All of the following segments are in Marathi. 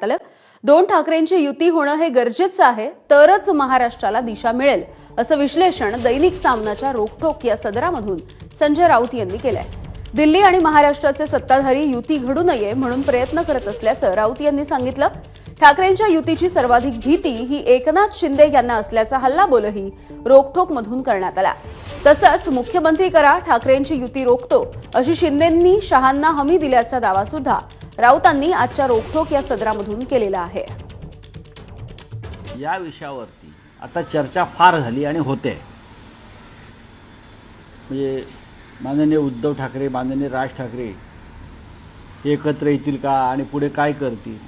करण्यात आलं. दोन ठाकरेंची युती होणं हे गरजेचं आहे तरच महाराष्ट्राला दिशा मिळेल असं विश्लेषण दैनिक सामनाच्या रोखोक या सदरामधून संजय राऊत यांनी केलंय. दिल्ली आणि महाराष्ट्राचे सत्ताधारी युती घडू नये म्हणून प्रयत्न करत असल्याचं राऊत यांनी सांगितलं. ठाकरेंच्या युतीची सर्वाधिक भीती ही एकनाथ शिंदे यांना असल्याचा हल्लाबोलही रोखोकमधून करण्यात आला. तसंच मुख्यमंत्री करा ठाकरेंची युती रोखतो अशी शिंदेंनी शहांना हमी दिल्याचा दावा सुद्धा राऊतांनी आजच्या रोखठोक या सदरामधून केलेला आहे. या विषयावरती आता चर्चा फार झाली आणि होते. म्हणजे माननीय उद्धव ठाकरे माननीय राज ठाकरे हे एकत्र येतील का आणि पुढे काय करतील?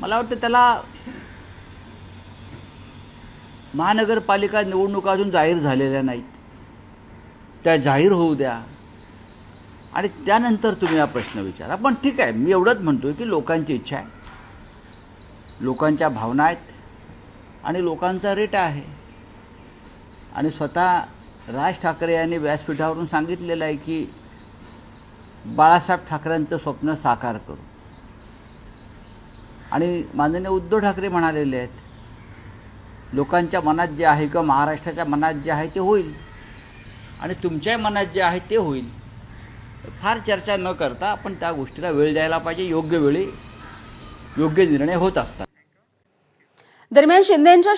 मला वाटतं त्याला महानगरपालिका निवडणुका अजून जाहीर झालेल्या नाहीत. त्या जाहीर होऊ द्या. आणि त्यानंतर तुम्ही हा प्रश्न विचारा. पण ठीक आहे मी एवढंच म्हणतोय की लोकांची इच्छा आहे. लोकांच्या भावना आहेत आणि लोकांचा रेट आहे. आणि स्वतः राज ठाकरे यांनी व्यासपीठावरून सांगितलेलं आहे की बाळासाहेब ठाकरेंचं स्वप्न साकार करू. आणि माननीय उद्धव ठाकरे म्हणालेले आहेत लोकांच्या मनात जे आहे किंवा महाराष्ट्राच्या मनात जे आहे ते होईल. आणि तुमच्या मनात जे आहे ते होईल. फार चर्चा न करता आपण त्या गोष्टीला वेळ द्यायला पाहिजे. योग्य वेळी योग्य निर्णय होत असतात. दरम्यान शिंदेच्या